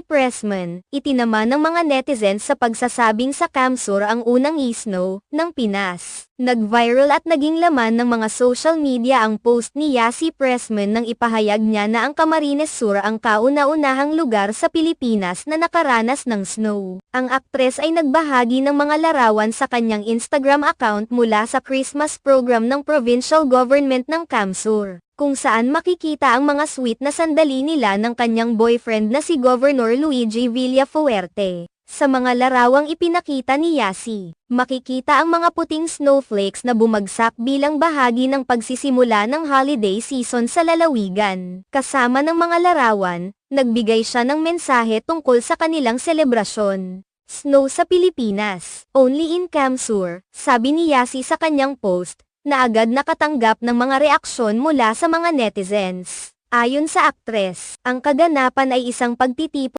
Pressman, itinama ng mga netizens sa pagsasabing sa Camsur ang unang e-snow ng Pinas. Nag-viral at naging laman ng mga social media ang post ni Yasi Pressman nang ipahayag niya na ang Camarines Sur ang kauna-unahang lugar sa Pilipinas na nakaranas ng snow. Ang aktres ay nagbahagi ng mga larawan sa kanyang Instagram account mula sa Christmas program ng provincial government ng Camsur kung saan makikita ang mga sweet na sandali nila ng kanyang boyfriend na si Governor Luigi Villafuerte. Sa mga larawang ipinakita ni Yasi, makikita ang mga puting snowflakes na bumagsak bilang bahagi ng pagsisimula ng holiday season sa lalawigan. Kasama ng mga larawan, nagbigay siya ng mensahe tungkol sa kanilang selebrasyon. Snow sa Pilipinas, only in Camsur, sabi ni Yasi sa kanyang post, na agad nakatanggap ng mga reaksyon mula sa mga netizens. Ayon sa aktres, ang kaganapan ay isang pagtitipon